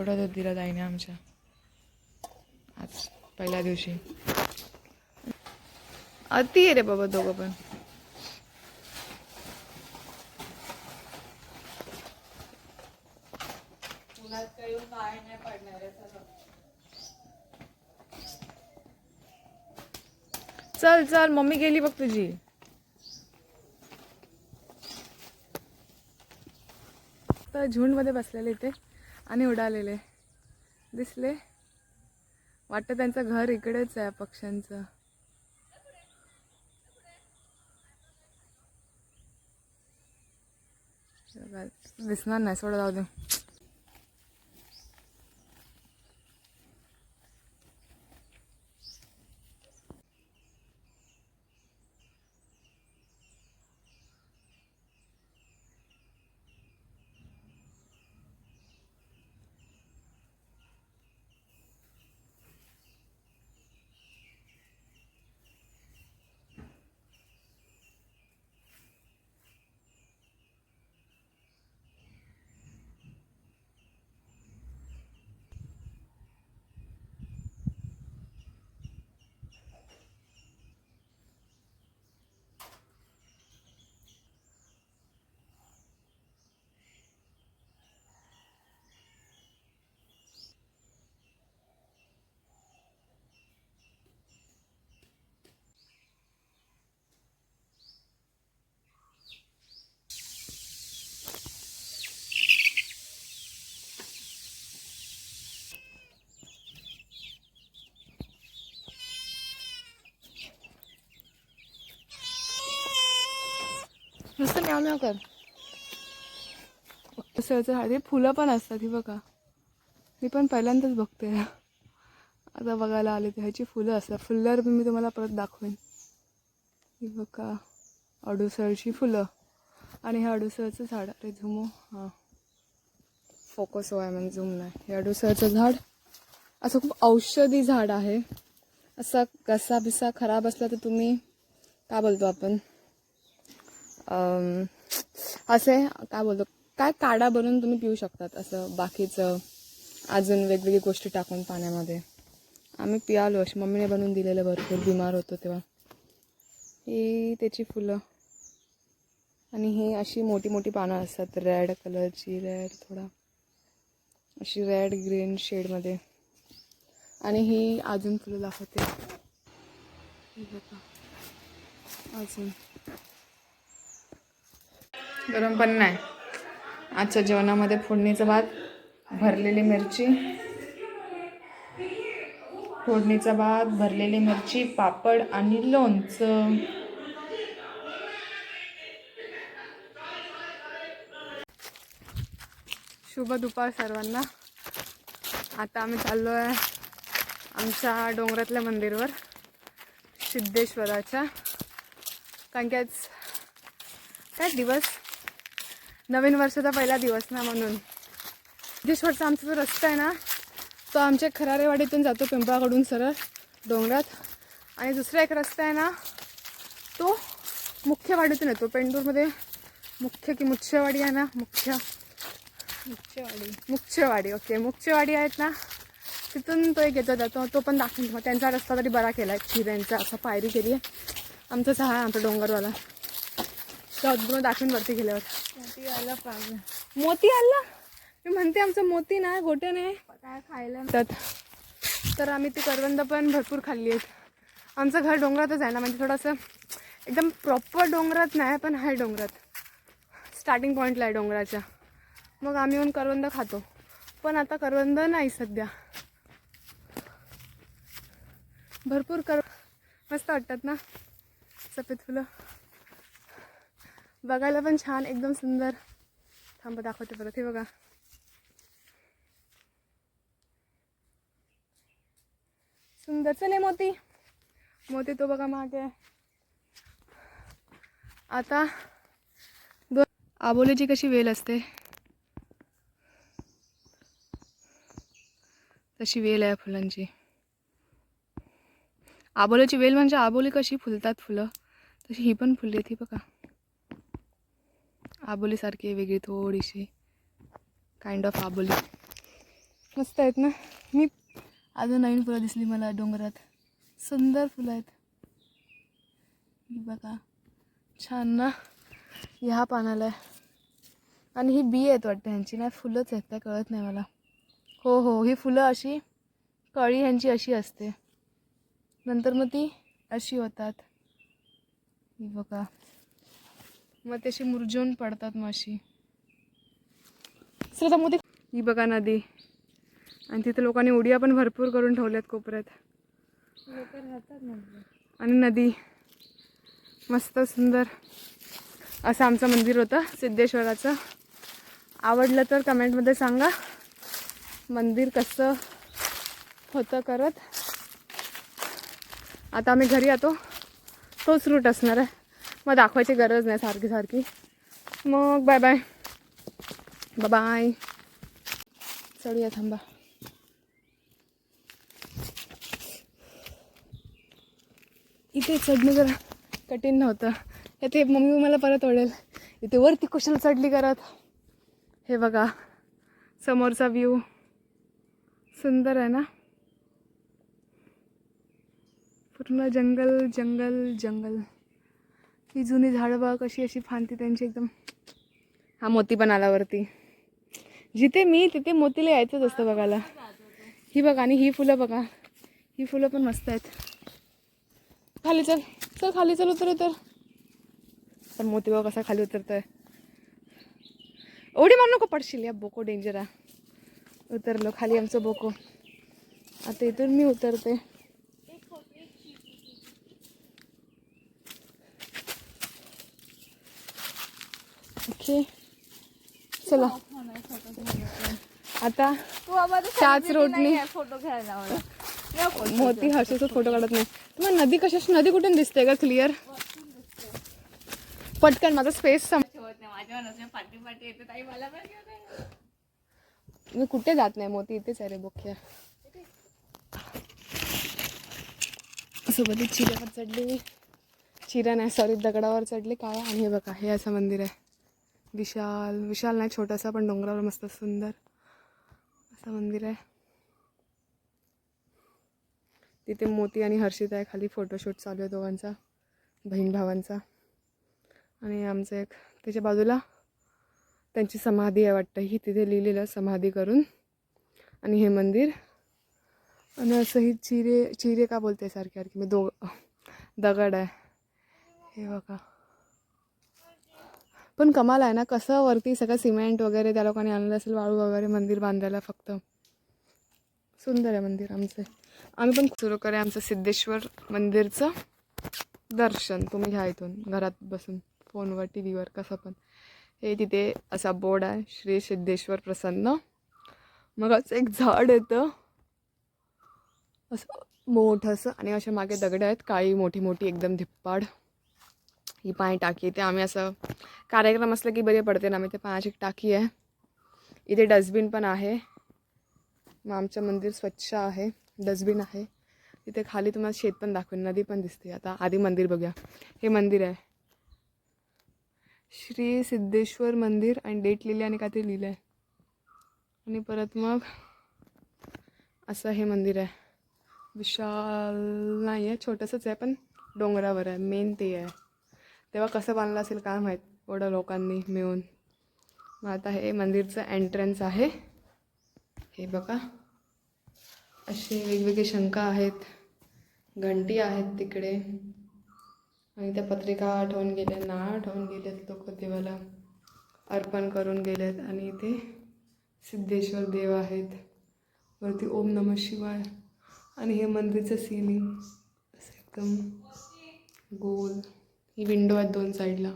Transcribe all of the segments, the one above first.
केवढा दूध दिला ताईने आमच्या. आज पहिल्या दिवशी. अति आहे रे बाबा दोघं पण. चल चल मम्मी गेली बघ तुझी. तर झुंडमध्ये बसलेले इथे. आणि उडालेले. दिसले? वाटतं त्यांचं घर इकडेच आहे पक्ष्यांचं. दिसणार नाही सोडा जाऊ दे. म्याव म्याव कर दुसऱ्याचं झाड हे फुलं पण असतात ही बघा. मी पण पहिल्यांदाच बघते. आता बघायला आले ते ह्याची फुलं असतात. फुलल्यावर मी तुम्हाला परत दाखवेन. ही बघा अडुसळची फुलं. आणि हे अडुसळचं झाड. अरे झुमो हां. फोकस आहे म्हणजे झुम नाही. हे अडुसळचं झाड. असं खूप औषधी झाड आहे. असा कसा बिसा खराब असला तर तुम्ही काय बोलतो आपण? असे काय बोलतो काय काढा बनवून तुम्ही पिऊ शकतात असं बाकीचं अजून वेगवेगळी गोष्टी टाकून पाण्यामध्ये. आम्ही पियालो अशी मम्मीने बनवून दिलेलं भरपूर बिमार होतो तेव्हा. ही त्याची फुलं. आणि ही अशी मोठी मोठी पानं असतात रेड कलरची रेड थोडा. अशी रेड ग्रीन शेडमध्ये आणि ही अजून फुलं दाखवते. अजून. गरम पण नाही. आजच्या जेवणामध्ये फोडणीचं भात भरलेली मिरची. फोडणीचा भात भरलेली मिरची पापड आणि लोणचं. शुभ दुपार सर्वांना. आता आम्ही चाललो आहे आमच्या डोंगरातल्या मंदिरवर सिद्धेश्वराच्या. कारण की आज काय दिवस? नवीन वर्षाचा पहिला दिवस ना म्हणून. सिद्धेश्वरचा आमचा जो रस्ता आहे ना तो आमच्या खरारेवाडीतून जातो पिंपळाकडून सरळ डोंगरात. आणि दुसरा एक रस्ता आहे ना तो मुख्यवाडीतून येतो. पेंडूरमध्ये मुख्य की मुख्यवाडी आहे ना मुख्य. मुख्यवाडी मुख्यवाडी ओके. मुख्यवाडी आहेत ना तिथून तो एक येतो जातो. तो पण दाखवून त्यांचा रस्ता तरी बरा केला आहे चिऱ्यांचा असा पायरी केली आहे. आमचाच हा आहे आमचा डोंगरवाला. तुम्हाला दाखवून वरती गेल्यावर. मोठी आला पाहिजे. मोती आला? मी म्हणते आमचं मोती ना नाही. काय खायला त्यात तर आम्ही ती करवंद पण भरपूर खाल्ली आहेत. आमचं घर डोंगरातच आहे ना म्हणजे थोडंसं एकदम प्रॉपर डोंगरात नाही पण आहे डोंगरात. स्टार्टिंग पॉईंटला आहे डोंगराच्या. मग आम्ही येऊन करवंद खातो. पण आता करवंद नाही सध्या. भरपूर कर मस्त वाटतात ना सफेद फुलं. बघायला पण छान एकदम सुंदर. थांब दाखवते परत. हे बघा. सुंदर चले मोती. मोती तो बघा मागे. आता दोन आबोलीची कशी वेल असते? तशी वेल आहे फुलांची. आबोलीची वेल म्हणजे आबोली कशी फुलतात फुलं? तशी ही पण फुलली ती बघा. आबोलीसारखी वेगळी थोडीशी. काइंड ऑफ आबोली. मस्त आहेत ना? मी अजून नवीन फुलं दिसली मला डोंगरात. सुंदर फुलं आहेत. ही बघा. छान ना? ह्या पानाला आहे. आणि ही बी आहेत वाटतं ह्यांची. नाही फुलंच आहेत काय कळत नाही मला. हो हो. ही फुलं अशी कळी ह्यांची अशी असते. नंतर मग ती अशी होतात. ही बघा. मग तशी मुरजून पडतात माशी. चला मोदी. ही बघा नदी. आणि तिथे लोकांनी उड्या पण भरपूर करून ठेवल्यात कोपऱ्यात. लोक राहतात आणि नदी. मस्त सुंदर. असं आमचं मंदिर होतं सिद्धेश्वराचं. आवडलं तर कमेंटमध्ये सांगा. मंदिर कसं होतं करत. आता आम्ही घरी येतो. तोच रूट असणार आहे. मग दाखवायची गरज नाही सारखी सारखी. मग बाय बाय बाय चढूया थांबा. इथे चढणं जरा कठीण नव्हतं. ते मम्मी मला परत ओढेल. इथे वरती कुशल चढली करत हे बघा समोरचा व्ह्यू सुंदर आहे ना? पूर्ण जंगल जंगल जंगल. ही जुनी झाडं बघा कशी अशी फांती त्यांची एकदम. हा मोती पण आलावरती जिथे मी तिथे मोतीला यायचंच असतं बघायला. ही बघा आणि ही फुलं बघा. ही फुलं पण मस्त आहेत. खाली चल. चल खाली चल उतर उतर. पण मोती बघ कसा खाली उतरतोय. एवढी मारू नको पडशील या बोको डेंजर. आहे उतरलो खाली आमचं बोको. आता इथून मी उतरते ओके चला. आता त्याच रोडनी. फोटो घ्यायला मोती हर्षेचा फोटो काढत नाही. तुम्हाला नदी कशाची नदी कुठून दिसते का क्लिअर पटकन माझा स्पेस सम. मी कुठे जात नाही मोती इथेच आहे रे बोख्या सोबत चिऱ्यावर चढली. चिरा नाही सॉरी दगडावर चढले. काळा आणि हे बघा हे असं मंदिर आहे. विशाल विशाल नाही छोटासा पण डोंगरावर मस्त सुंदर असं मंदिर आहे. तिथे मोती आणि हर्षित आहे खाली फोटोशूट चालू आहे दोघांचा बहीण भावांचा. आणि आमचं एक त्याच्या बाजूला त्यांची समाधी आहे वाटतं. ही तिथे लिहिलेलं समाधी करून. आणि हे मंदिर. आणि असं ही चिरे चिरे का बोलते सारखे सारखी. मी दो दगड आहे. हे बघा. पण कमाल आहे ना. कसं वरती सगळं सिमेंट वगैरे त्या लोकांनी आणलं असेल वाळू वगैरे मंदिर बांधायला फक्त. सुंदर आहे मंदिर आमचं. आम्ही पण सुरू करूया आमचं सिद्धेश्वर मंदिरचं दर्शन. तुम्ही घ्या इथून घरात बसून फोनवर टी व्हीवर कसं पण. हे तिथे असा बोर्ड आहे श्री सिद्धेश्वर प्रसन्न. मग असं एक झाड येतं. असं मोठंसं आणि अशा मागे दगडं आहेत काळी मोठी मोठी एकदम धिप्पाड. ही पाणी टाकी इथे आम्ही असं कार्यक्रम असलं की बरे पडते ना. आम्ही ते पाण्याची एक टाकी आहे इथे डस्टबिन पण आहे. मग आमचं मंदिर स्वच्छ आहे. डस्टबिन आहे. तिथे खाली तुम्हाला शेत पण दाखवेन. नदी पण दिसते. आता आधी मंदिर बघूया. हे मंदिर आहे. श्री सिद्धेश्वर मंदिर आणि डेट लिहिले आणि काहीतरी लिहिलं आहे आणि परत मग असं हे मंदिर आहे. विशाल नाही आहे छोटंसंच आहे पण डोंगरावर आहे. मेन ते आहे. तेव्हा कसं बांधलं असेल काय माहीत? एवढं लोकांनी मिळून. मग आता हे मंदिरचं एंट्रन्स आहे. हे बघा. असे वेगवेगळे शंका आहेत. घंटी आहेत तिकडे. आणि त्या पत्रिका ठेवून गेल्या ना ठेवून गेलेत लोक देवाला. अर्पण करून गेलेत. आणि इथे सिद्धेश्वर देव आहेत. वरती ओम नम शिवाय. आणि हे मंदिरचं सिलिंग असं एकदम गोल. ही विंडो आहेत दोन साईडला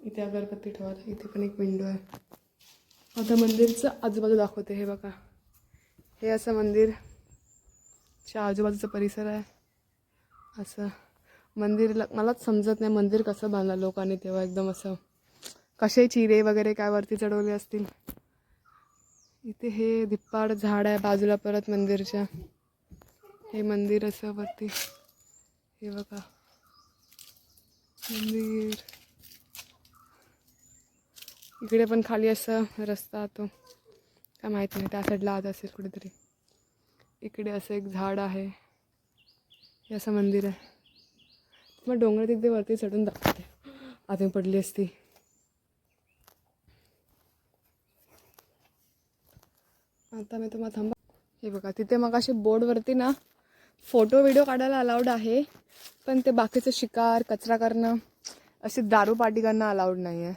इथे अगरबत्ती ठेवायला इथे पण एक विंडो आहे. आता मंदिरचं आजूबाजू दाखवते हे बघा. हे असं मंदिरच्या आजूबाजूचा परिसर आहे. असं. मंदिरला मलाच समजत नाही मंदिर कसं बांधलं लोकांनी तेव्हा एकदम असं. कसे चिरे वगैरे काय वरती चढवले असतील. इथे हे धिप्पाड झाड आहे बाजूला परत मंदिरच्या. हे मंदिर असं वरती. हे बघा. मंदिर इकडे पण खाली असं रस्ता तो. काय माहीत नाही त्या साईडला आज असेल कुठेतरी. इकडे असं एक झाड आहे. हे असं मंदिर आहे. मग डोंगर तिथे वरती चढून दाखवते. आत पडली असती. आता मी तुम्हाला थांबा हे बघा तिथे मग असे बोर्डवरती ना फोटो व्हिडिओ काढायला अलाउड आहे पण ते बाकीचं शिकार कचरा करणं असे दारू पार्टी करणं अलाउड नाही आहे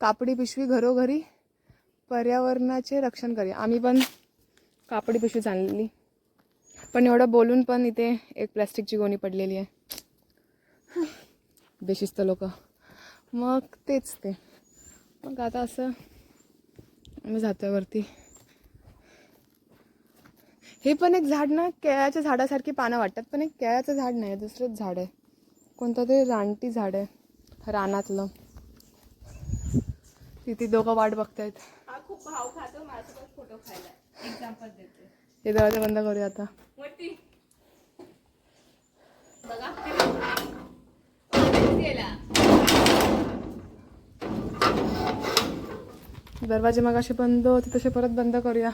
कापडी पिशवी घरोघरी पर्यावरणाचे रक्षण करूया आम्ही पण कापडी पिशवी चाललेली पण एवढं बोलून पण इथे एक प्लॅस्टिकची गोणी पडलेली आहे. बेशिस्त लोक. मग तेच ते. मग आता असं आम्ही जातो वरती. हे पण एक झाड ना केळ्याच्या झाडासारखी पानं वाटतात पण एक केळ्याचं झाड नाही दुसरंच झाड आहे. कोणतं ते रानटी झाड आहे रानातलं. तिथे दोघं वाट बघतायत. हा हे दरवाजा बंद करूया आता. दरवाजे मग असे बंद होते तसे परत बंद करूया.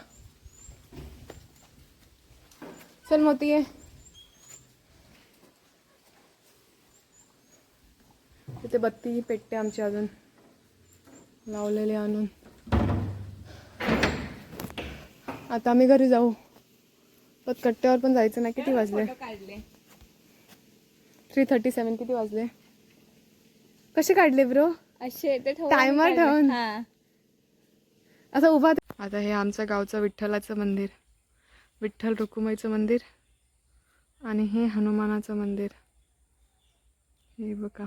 चल मोती आहे तिथे बत्ती पेटते आमची अजून. लावलेले आणून. आता आम्ही घरी जाऊ. पण कट्ट्यावर पण जायचं नाही. किती वाजले? थ्री थर्टी सेवन किती वाजले? कसे काढले ब्रो असे ते ठेवून? हा. असं उभा आता हे आमचं गावचं विठ्ठलाचं मंदिर. विठ्ठल रुकुमाईचं मंदिर आणि हे हनुमानाचं मंदिर. हे बघा.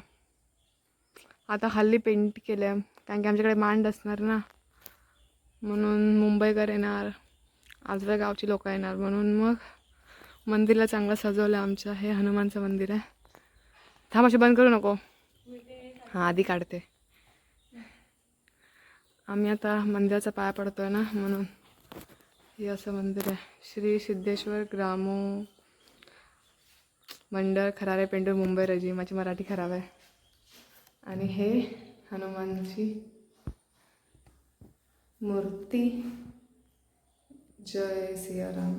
आता हल्ली पेंट केलं आहे कारण की आमच्याकडे मांड असणार ना. म्हणून मुंबईकर येणार. आजव्या गावची लोक येणार. म्हणून मग मंदिरला चांगलं सजवलं आहे हे हनुमानचं मंदिर आहे. थांब असे बंद करू नको. हां आधी काढते. आम्ही आता मंदिराचा पाया पडतोय ना म्हणून. हे असं मंदिर आहे श्री सिद्धेश्वर ग्रामो मंडळ खरारे पेंडूर मुंबई रजी. माझी मराठी खराब आहे. आणि हे हनुमानची मूर्ती. जय सियाराम.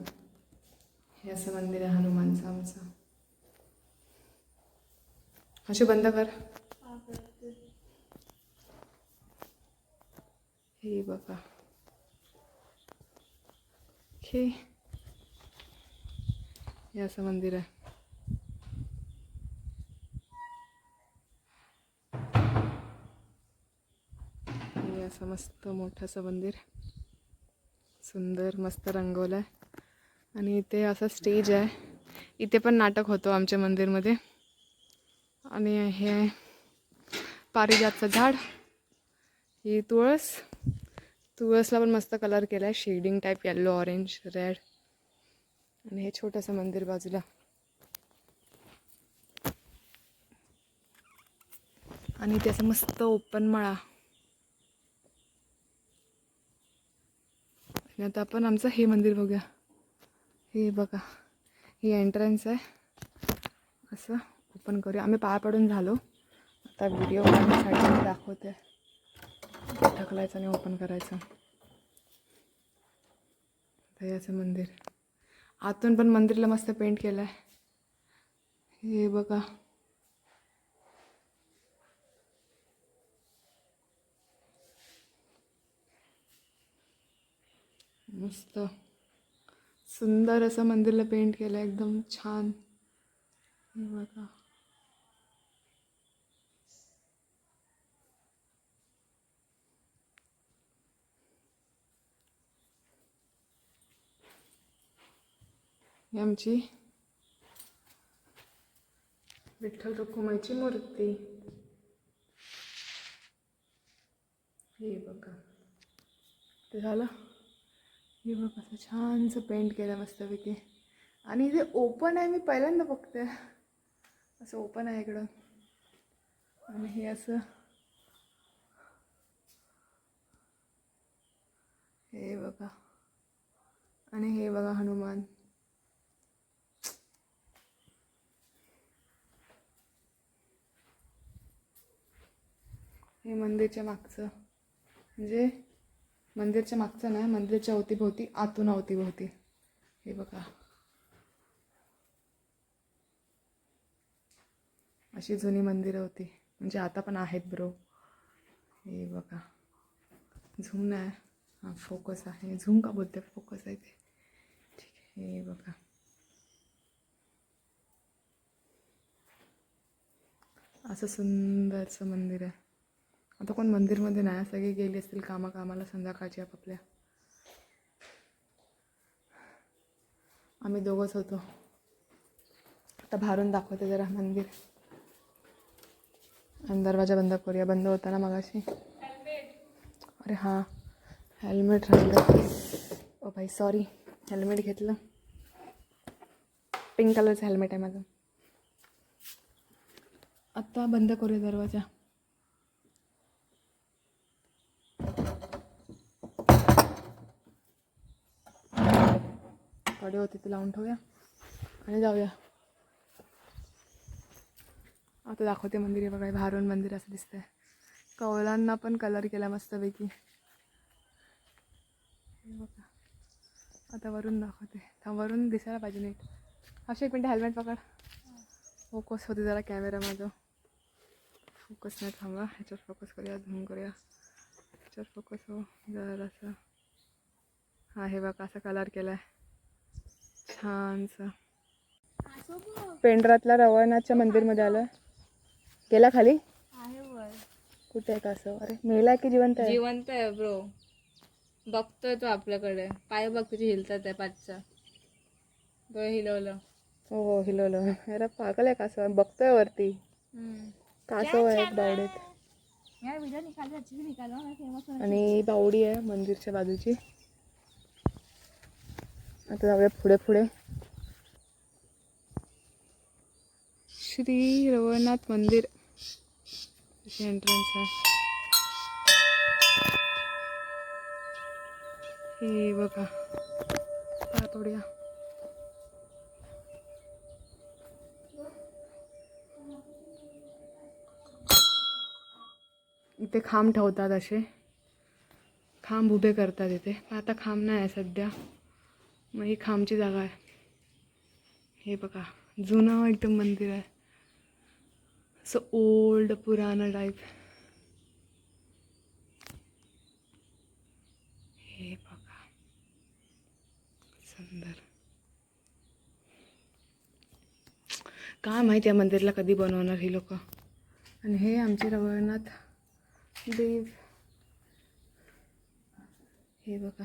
हे असं मंदिर आहे हनुमानचं आमचं. असे बंद कर. हे बघा. हे हे असं मंदिर आहे. हे असं मस्त मोठं असं मंदिर. सुंदर मस्त रंगवलं आहे. आणि इथे असं स्टेज आहे. इथे पण नाटक होतो आमच्या मंदिरमध्ये. आणि हे आहे पारिजातचं झाड. ही तुळस. तुळसला पण मस्त कलर केला आहे shading type yellow orange red आणि हे छोटंसं मंदिर बाजूला. आणि त्याचं मस्त ओपन मळा. आणि आता आपण आमचं हे मंदिर बघूया. हे बघा. ही एंट्रन्स आहे. असं ओपन करूया. आम्ही पाया पडून झालो. आता व्हिडिओ काढण्यासाठी दाखवते. ढकलायचं आणि ओपन करायचं. आता मंदिर. आतून पण मंदिरला मस्त पेंट केलं आहे हे बघा. मस्त. सुंदर असं मंदिरला पेंट केलं एकदम छान. हे बघा. ही आमची विठ्ठल रुक्माईची मूर्ती हे बघा ते झालं हे बघा असं छानसं पेंट केलं मस्तपैकी आणि इथे ओपन आहे मी पहिल्यांदा बघते असं ओपन आहे इकडं आणि हे असं हे बघा आणि हे बघा हनुमान हे मंदिरच्या मागचं. म्हणजे मंदिरच्या मागचं नाही मंदिरच्या अवतीभोवती आतून अवतीभोवती. हे बघा. अशी जुनी मंदिरं होती. म्हणजे आता पण आहेत ब्रो हे बघा. झूम नाही. हां फोकस आहे. झूम का बोलते? फोकस आहे ते. ठीक आहे. हे बघा. असं सुंदरचं मंदिर आहे. आता कोण मंदिरमध्ये नाही सगळे गेले असतील कामा कामाला संध्याकाळची आपापल्या. आम्ही दोघंच होतो. आता बाहेरून दाखवते जरा मंदिर. आणि दरवाजा बंद करूया. बंद होता ना मगाशी. अरे हां हेल्मेट राहिलं. ओ भाई सॉरी हेल्मेट घेतलं. पिंक कलरचं हेल्मेट आहे माझं. आत्ता बंद करूया दरवाजा. कडे होते ते लावून ठेवूया. आणि जाऊया. आता दाखवते मंदिर आहे बघा भारून मंदिर असं दिसतंय. कवलांना पण कलर केला मस्तपैकी. बघा. आता वरून दाखवते. वरून दिसायला पाहिजे नीट. असे एक मिनटं हेल्मेट पकड. फोकस होते जरा कॅमेरा माझा फोकस नाही थांबा. ह्याच्यावर फोकस करूया झूम करूया. ह्याच्यावर फोकस हो. जरासं. हां हे बघा असा कलर केला आहे छानसं. पेंढरातला रवळनाथच्या मंदिरमध्ये आलं. गेला खाली? आहे कुठे आहे का असं अरे मेला की जिवंत आहे? जिवंत आहे ब्रो बघतोय तो आपल्याकडे. पाय बघ तुझी हिलतात आहे पाचच्या डोळे हिलवलं. हो हो हिलवलं. अरे पागल आहे कासव. बघतोय वरती. कासव आहेत बावडीत. आणि बावडी आहे मंदिरच्या बाजूची. आता जाऊया पुढे पुढे. श्री रवळनाथ मंदिर. एंट्रन्स आहे. हे बघा. पाय पडूया इथे खांब ठेवतात असे. खांब उभे करतात इथे. आता खांब नाही आहे सध्या. मग ही खांबची जागा आहे. हे बघा जुनं एकदम मंदिर आहे. असं ओल्ड पुराण टाईप हे बघा सुंदर. काय माहिती या मंदिरला कधी बनवणार ही लोक. आणि हे आमचे रवळनाथ देव. हे बघा.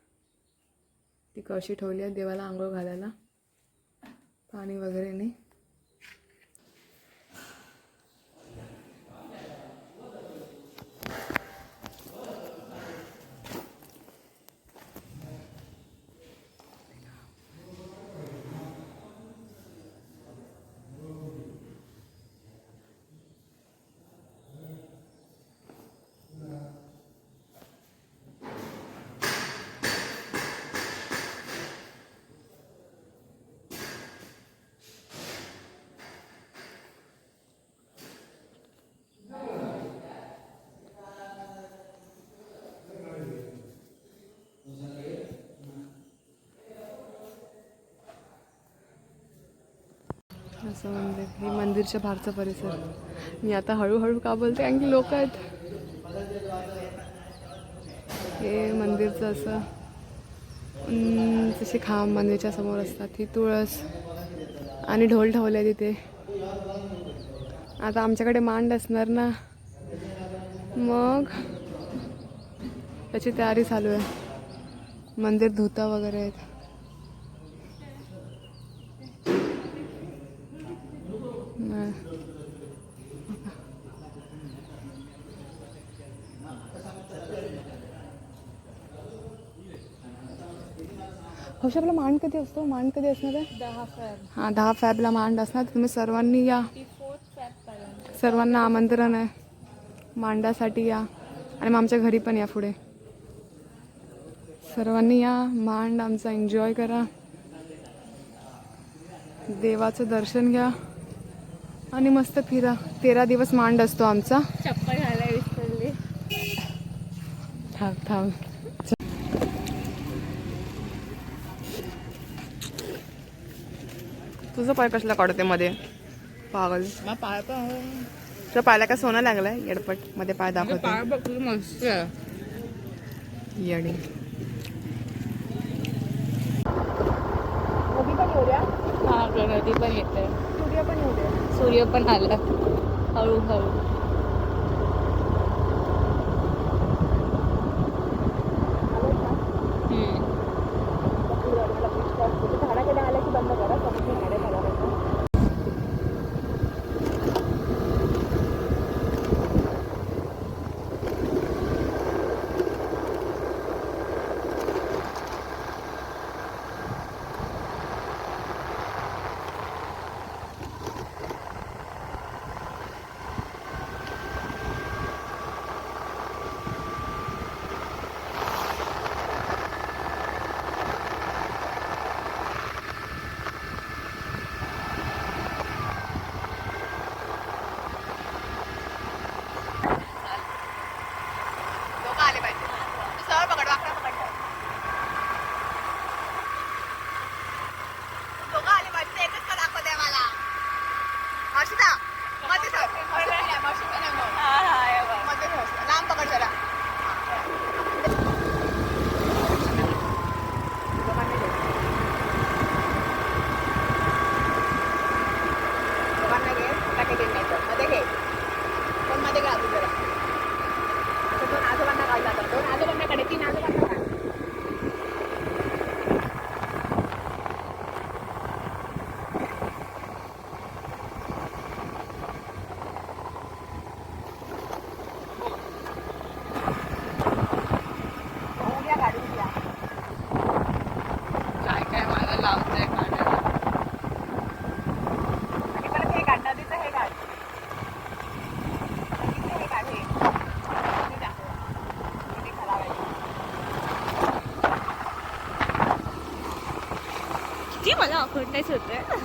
ती कळशी ठेवली आहे देवाला आंघोळ घालायला. पाणी वगैरे नाही. असं म्हणजे हे मंदिरच्या बाहेरचा परिसर. मी आता हळूहळू का बोलते? कारण की लोक आहेत. हे मंदिरचं असं जसे खांब मंदिरच्या समोर असतात ही तुळस आणि ढोल ठेवले तिथे. आता आमच्याकडे मांड असणार ना. मग त्याची तयारी चालू आहे. मंदिर धुता वगैरे आहेत नाही. हौशी आपला मांड कधी असतो? मांड कधी असणार आहे? हां दहा फॅबला मांड असणार. तुम्ही सर्वांनी या. सर्वांना आमंत्रण आहे. मांडासाठी या. आणि मग आमच्या घरी पण या पुढे. सर्वांनी या. मांड आमचा एन्जॉय करा. देवाचं दर्शन घ्या. आणि मस्त फिरा. तेरा दिवस मांड असतो आमचा. चप्पल घालायला विसरली. थांब थांब. तुझं पाय कसला काढते मध्ये? पागल. पाय तुझ्या पायाला काय सोनं लागलंय? येडपट. मध्ये पाय दाखवते. पाय बघ तुझं मस्त हा पण येते सूर्य पण येऊ दे सूर्य पण आला. हळूहळू. मला नाही होतंय